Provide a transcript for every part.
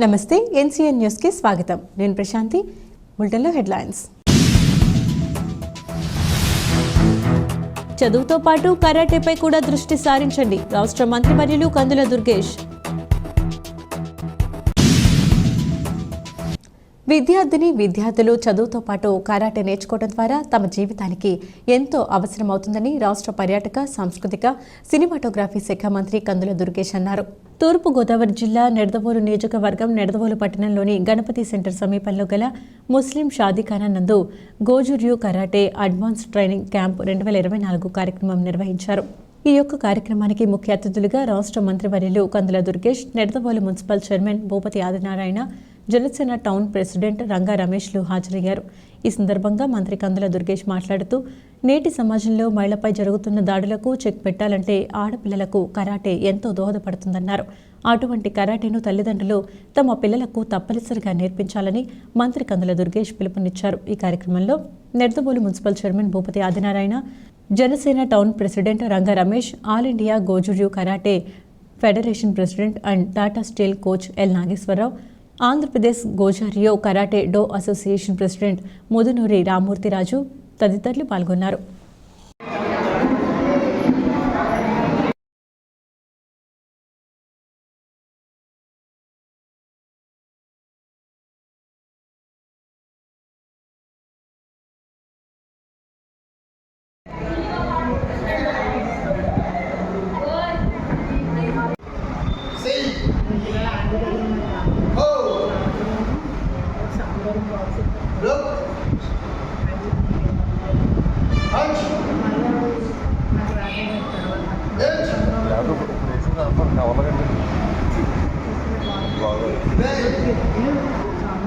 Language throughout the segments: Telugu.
నమస్తే ఎన్సీఎన్ న్యూస్కి స్వాగతం. నేను ప్రశాంతి. బులెటిన్లో హెడ్లైన్స్. చదువుతో పాటు కరాటేపై కూడా దృష్టి సారించండి. రాష్ట్ర మంత్రివర్యులు కందుల దుర్గేష్. విద్యార్థిని విద్యార్థులు చదువుతో పాటు కరాటే నేర్చుకోవడం ద్వారా తమ జీవితానికి ఎంతో అవసరమవుతుందని రాష్ట్ర పర్యాటక సాంస్కృతిక సినిమాటోగ్రఫీ శాఖ మంత్రి కందుల దుర్గేష్ అన్నారు. తూర్పు గోదావరి జిల్లా నెడదవోలు నియోజకవర్గం నెడదవోలు పట్టణంలోని గణపతి సెంటర్ సమీపంలో గల ముస్లిం షాదీఖానా నందు Goju Ryu karate advance training camp రెండు వేల ఇరవై నాలుగు కార్యక్రమం నిర్వహించారు. ఈ యొక్క కార్యక్రమానికి ముఖ్య అతిథులుగా రాష్ట్ర మంత్రివర్యులు Kandula Durgesh Nidadavolu municipal chairman Bhupathi Adinarayana Janasena town president Ranga రమేష్లు హాజరయ్యారు. ఈ సందర్భంగా మంత్రి కందుల దుర్గేష్ మాట్లాడుతూ నేటి సమాజంలో మహిళపై జరుగుతున్న దాడులకు చెక్ పెట్టాలంటే ఆడపిల్లలకు కరాటే ఎంతో దోహదపడుతుందన్నారు. అటువంటి కరాటేను తల్లిదండ్రులు తమ పిల్లలకు తప్పనిసరిగా నేర్పించాలని మంత్రి కందుల దుర్గేష్ పిలుపునిచ్చారు. ఈ కార్యక్రమంలో Nidadavolu municipal chairman Bhupathi Adinarayana Janasena town president Ranga Ramesh all India Goju Ryu karate federation president and Tata steel coach L Nageswararao Andhra Pradesh Goju Ryu karate do association president Mudunuri Ramurthiraju తదితరులు పాల్గొన్నారు.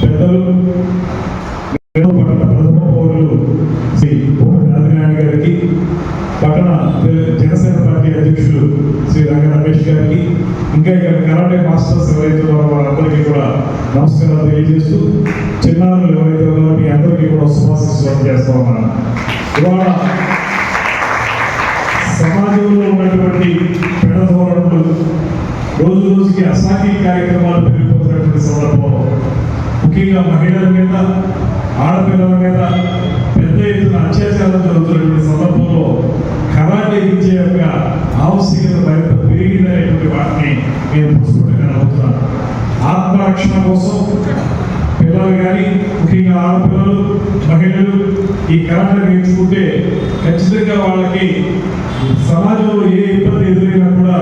పెద్దలు ప్రథమ పౌరులు శ్రీ భూమి గారికి పట్టణ జనసేన పార్టీ అధ్యక్షులు శ్రీ రంగ రమేష్ గారికి ఇంకా ఇక్కడ కరాటే మాస్టర్స్ ఎవరైతే ఉన్నారో వారందరికీ కూడా నమస్కారాలు తెలియజేస్తూ చిన్నారులు ఎవరైతే ఉన్నారో మీ అందరికీ కూడా శుభాశిస్సులు చేస్తా ఉన్నాను. ఇవాళ సమాజంలో ఉన్నటువంటి పెద్ద ధోరణులు రోజు రోజుకి అసాంఘిక కార్యక్రమాలు ముఖ్యంగా మహిళల మీద ఆడపిల్లల మీద పెద్ద ఎత్తున అత్యాచారాలు జరుగుతున్నటువంటి సందర్భంలో కరాటే విద్య యొక్క ఆవశ్యకత మరింత పెరిగిందనేటువంటి వాటిని నేను పుస్తకంగా నమ్ముతున్నాను. ఆత్మరక్షణ కోసం పిల్లలు కానీ ముఖ్యంగా ఆడపిల్లలు మహిళలు ఈ కరాటే నేర్చుకుంటే ఖచ్చితంగా వాళ్ళకి సమాజంలో ఏ ఇబ్బంది ఎదురైనా కూడా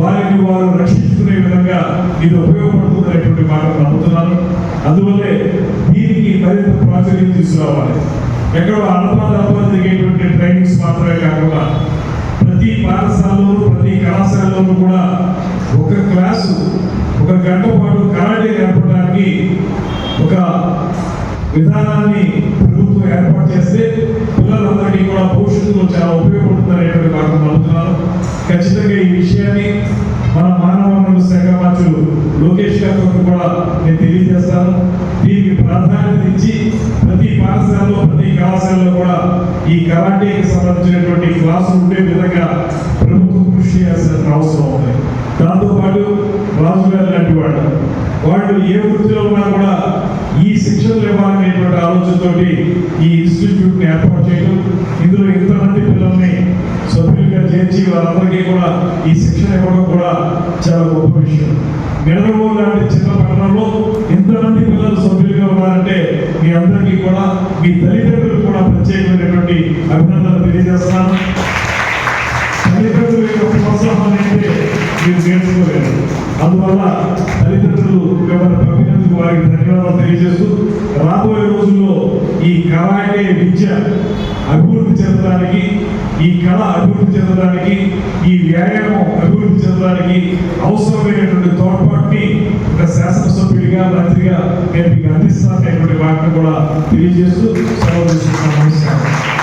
వారిని వారు రక్షించుకునే విధంగా ఇది ఉపయోగపడుతున్నటువంటి అందువల్లే దీనికి మరింత ప్రాచుర్యం తీసుకురావాలి. ఎక్కడో అన్నపాద అన్నపాద జరిగేటువంటి ట్రైనింగ్స్ మాత్రమే కాకుండా ప్రతి పాఠశాలలో ప్రతి కళాశాలలోనూ కూడా ఒక క్లాసు ఒక గంట పాటు కరాటే నేర్పడానికి విధానాన్ని ప్రభుత్వం ఏర్పాటు చేస్తే పిల్లలందరికీ కూడా భవిష్యత్తులో చాలా ఉపయోగపడుతున్నారనేటువంటి మాకు నమ్ముతున్నాను. ఖచ్చితంగా ఈ విషయం లోకేష్ గారితో కూడా నేను తెలియజేస్తాను. దీనికి ప్రాధాన్యత ఇచ్చి ప్రతి పాఠశాలలో ప్రతి కళాశాలలో కూడా ఈ కరాటేకి సంబంధించినటువంటి క్లాసులు ఉండే విధంగా ప్రభుత్వం కృషి చేయాల్సిన అవసరం ఉంది. దాంతోపాటు రాజు గారు లాంటి వాళ్ళు. వాళ్ళు ఏ వృత్తిలో ఉన్నా కూడా ఈ శిక్షణలు ఇవ్వాలనేటువంటి ఆలోచనతోటి ఈ ఇన్స్టిట్యూట్ని ఏర్పాటు చేయడం. ఇందులో ఇంతమంది చేర్చి వాళ్ళందరికీ కూడా ఈ శిక్షణ ఇవ్వడం కూడా చాలా గొప్ప విషయం. మినరవో లాంటి చిన్న పట్టణంలో ఎంతమంది పిల్లలు సభ్యులుగా ఉన్నారంటే మీ అందరికీ కూడా మీ తల్లిదండ్రులు కూడా ప్రత్యేకమైనటువంటి అభినందనలు తెలియజేస్తాను. తల్లిదండ్రుల యొక్క ప్రోత్సాహం అయితే మీరు నేర్చుకోలేరు. అందువల్ల తల్లిదండ్రులు మిమ్మల్ని పంపినందుకు వారికి ధన్యవాదాలు తెలియజేస్తూ రాబోయే రోజుల్లో ఈ కరాటే విద్య ఈ కళ అభివృద్ధి చెందడానికి ఈ వ్యాయామం అభివృద్ధి చెందడానికి అవసరమైనటువంటి తోడ్పాటుని ఒక శాసనసభ్యుడిగా మంత్రిగా నేను మీకు అందిస్తాననేటువంటి వాటిని కూడా తెలియజేస్తూ సెలవు తీసుకుంటున్నాను. నమస్కారం.